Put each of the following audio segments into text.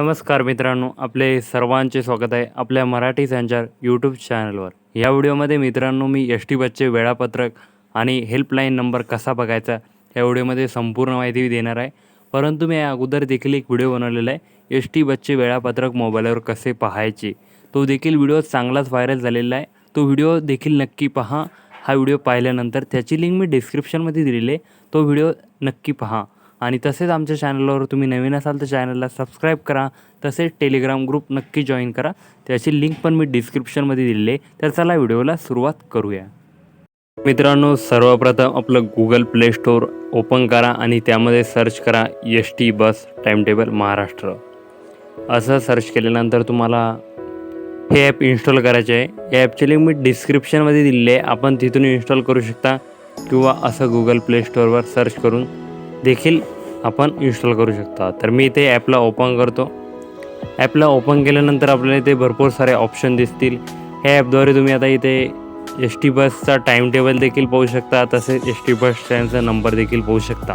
नमस्कार मित्रांनो आपले सर्वांचे स्वागत आहे आपल्या मराठी संचार यूट्यूब चॅनलवर या व्हिडिओमध्ये मित्रांनो मी एस टी बसचे वेळापत्रक आणि हेल्पलाईन नंबर कसा बघायचा या व्हिडिओमध्ये संपूर्ण माहिती देणार आहे. परंतु मी या अगोदर देखील एक व्हिडिओ बनवलेला आहे एस टी बसचे वेळापत्रक मोबाईलवर कसे पाहायचे. तो देखील व्हिडिओ चांगलाच व्हायरल झालेला आहे. तो व्हिडिओ देखील नक्की पहा. हा व्हिडिओ पाहिल्यानंतर त्याची लिंक मी डिस्क्रिप्शनमध्ये दिलेली आहे. तो व्हिडिओ नक्की पहा. आणि तसेच आमच्या चॅनलवर तुम्ही नवीन असाल तर चॅनलला सबस्क्राईब करा तसेच टेलिग्राम ग्रुप नक्की जॉईन करा. त्याची लिंक पण मी डिस्क्रिप्शनमध्ये दिलेली आहे. तर चला व्हिडिओला सुरुवात करूया. मित्रांनो सर्वप्रथम आपलं गुगल प्ले स्टोअर ओपन करा आणि त्यामध्ये सर्च करा S T bus timetable Maharashtra असं सर्च केल्यानंतर तुम्हाला हे ॲप इन्स्टॉल करायचे आहे. या ॲपची लिंक मी डिस्क्रिप्शनमध्ये दिलेली आहे. आपण तिथून इन्स्टॉल करू शकता किंवा असं गुगल प्ले स्टोअरवर सर्च करून देखील आपण इन्स्टॉल करू शकता. तर मी इथे ॲपला ओपन करतो. ॲपला ओपन केल्यानंतर आपल्याला इथे भरपूर सारे ऑप्शन दिसतील. ह्या ॲपद्वारे तुम्ही आता इथे एस टी बसचा टाईम टेबल देखील पाहू शकता. तसेच एस टी बस स्टँडचा नंबर देखील पाहू शकता.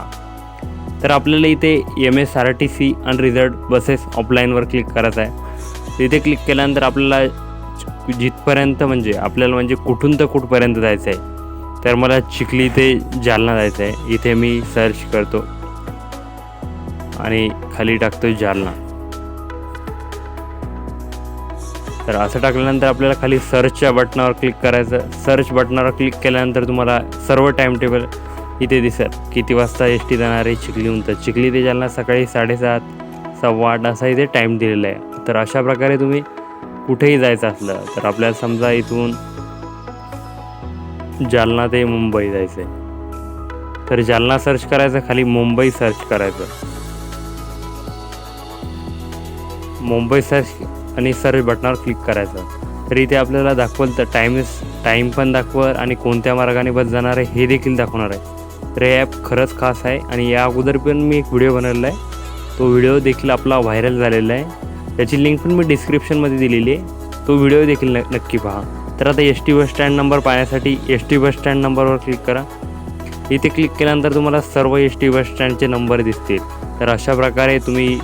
तर आपल्याला इथे M S R T C unreserved buses ऑफलाईनवर click करायचं आहे. तिथे क्लिक केल्यानंतर आपल्याला जिथपर्यंत म्हणजे आपल्याला म्हणजे कुठून तर कुठपर्यंत जायचं आहे. तर मला चिखली ते जालना जायचं आहे इथे मी सर्च करतो. आणि खाली टाकतो जालना. तर असं टाकल्यानंतर आपल्याला खाली सर्चच्या बटनावर क्लिक करायचं. सर्च बटनावर क्लिक केल्यानंतर तुम्हाला सर्व टाईम टेबल इथे दिसेल. किती वाजता एस टी जाणार आहे चिखलीहून तर चिखली ते जालना सकाळी साडेसात सव्वा आठ असा इथे टाईम दिलेला आहे. तर अशा प्रकारे तुम्ही कुठेही जायचं असलं तर आपल्याला समजा इथून जालना ते मुंबई जायचं आहे तर जालना सर्च करायचं खाली मुंबई सर्च करायचं. मुंबई सर्च आणि सर्च बटनावर क्लिक करायचं. तर इथे आपल्याला दाखवल तर टाईम टाईम पण दाखवल आणि कोणत्या मार्गाने बस जाणार आहे हे देखील दाखवणार आहे. तर हे ॲप खरंच खास आहे आणि या अगोदर पण मी एक व्हिडिओ बनवलेला आहे. तो व्हिडिओ देखील आपला व्हायरल झालेला आहे. त्याची लिंक पण मी डिस्क्रिप्शनमध्ये दिलेली आहे. तो व्हिडिओ देखील न नक्की पहा. तर आता S T bus stand number पाहण्यासाठी एस टी बस स्टँड नंबरवर क्लिक करा. इथे क्लिक केल्यानंतर तुम्हाला सर्व एस टी बस स्टँडचे नंबर दिसतील. तर अशा प्रकारे तुम्ही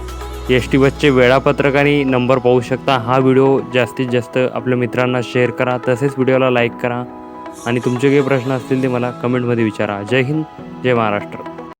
एस टी बसचे वेळापत्रक आणि नंबर पाहू शकता. हा व्हिडिओ जास्तीत जास्त आपल्या मित्रांना शेअर करा. तसेच व्हिडिओला लाईक करा. आणि तुमचे काही प्रश्न असतील ते मला कमेंटमध्ये विचारा. जय हिंद जय महाराष्ट्र.